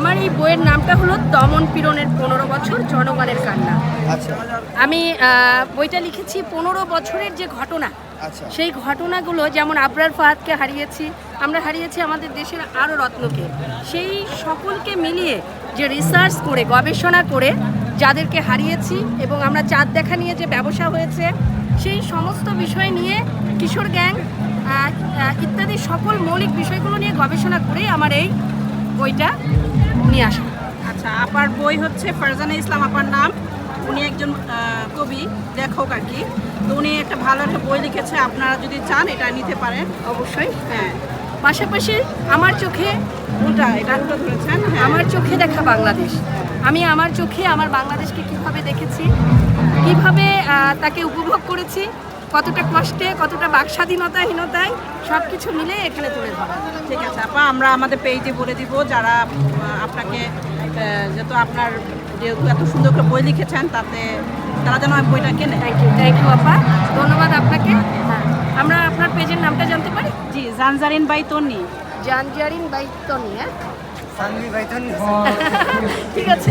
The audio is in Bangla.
আমার এই বইয়ের নামটা হলো দমন পীড়নের পনেরো বছর জনগণের কান্না। আচ্ছা। আমি বইটা লিখেছি পনেরো বছরের যে ঘটনা আচ্ছা। সেই ঘটনাগুলো যেমন আবরার ফাহাদকে হারিয়েছি আমরা হারিয়েছি আমাদের দেশের আরও রত্নকে। সেই সকলকে মিলিয়ে যে রিসার্চ করে গবেষণা করে যাদেরকে হারিয়েছি এবং আমরা চাঁদ দেখা নিয়ে যে ব্যবসা হয়েছে সেই সমস্ত বিষয় নিয়ে কিশোর গ্যাং ইত্যাদি সকল মৌলিক বিষয়গুলো নিয়ে গবেষণা করেই আমার এই বইটা নিয়ে আসা। আচ্ছা আপার বই হচ্ছে ফারজানা ইসলাম আপার নাম। উনি একজন কবি লেখক আর কি। তো উনি একটা ভালো একটা বই লিখেছে আপনারা যদি চান এটা নিতে পারেন। অবশ্যই। হ্যাঁ। পাশাপাশি আমার চোখে উল্টা এটা উল্টো ধরেছেন হ্যাঁ। আমার চোখে দেখা বাংলাদেশ। আমি আমার চোখে আমার বাংলাদেশকে কীভাবে দেখেছি কীভাবে তাকে উপভোগ করেছি কতটা কষ্টে কতটা বাক বাকস্বাধীনতাহীনতায় সব কিছু মিলে এখানে তুলে ধরা। ঠিক আছে আপা আমরা আমাদের পেজে বলে দিব যারা আপনাকে যেহেতু আপনার যেহেতু এত সুন্দর করে বই লিখেছেন তাতে তারা যেন বইটা কেনে। থ্যাংক ইউ থ্যাংক ইউ আপা। ধন্যবাদ আপনাকে। হ্যাঁ। আমরা আপনার পেজের নামটা জানতে পারি? জি জানজারিন বাই তন্নি। জানজারিন বাইতনি হ্যাঁ? সানভি ভাই তো ঠিক আছে।